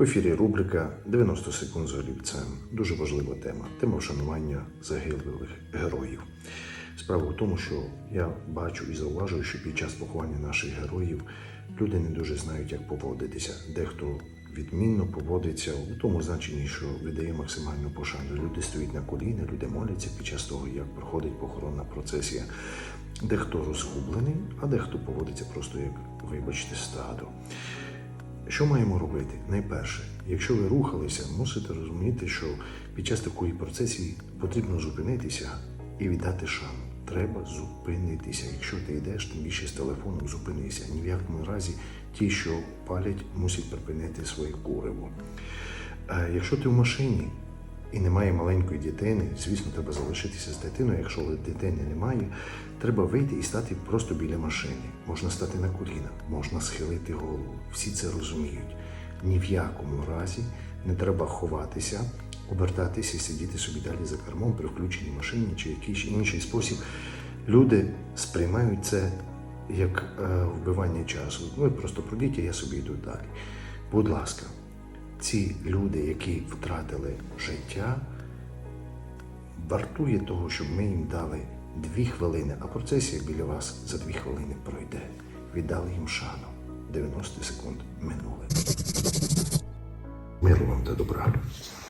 В ефірі рубрика «90 секунд з олівцем. Дуже важлива тема. Тема вшанування загиблих героїв. Справа в тому, що я бачу і зауважую, що під час поховання наших героїв люди не дуже знають, як поводитися. Дехто відмінно поводиться у тому значенні, що видає максимальну пошану. Люди стоять на коліна, люди моляться під час того, як проходить похоронна процесія. Дехто розгублений, а дехто поводиться просто як, вибачте, стадо. Що маємо робити? Найперше, якщо ви рухалися, мусите розуміти, що під час такої процесії потрібно зупинитися і віддати шану. Треба зупинитися. Якщо ти йдеш, тим більше з телефоном зупинися. Ні в якому разі ті, що палять, мусять припинити своє куриво. Е, Якщо ти в машині і немає маленької дитини, звісно, треба залишитися з дитиною. Якщо дитини немає, треба вийти і стати просто біля машини. Можна стати на коліна, можна схилити голову. Всі це розуміють. Ні в якому разі не треба ховатися, обертатися і сидіти собі далі за кермом при включеній машині чи якийсь інший спосіб. Люди сприймають це як е, вбивання часу. Ви просто пройдіть, а я собі йду далі. Будь ласка, ці люди, які втратили життя, вартує того, щоб ми їм дали дві хвилини, а процесія біля вас за дві хвилини пройде. Віддали їм шану. 90 секунд минули. Миру вам та добра.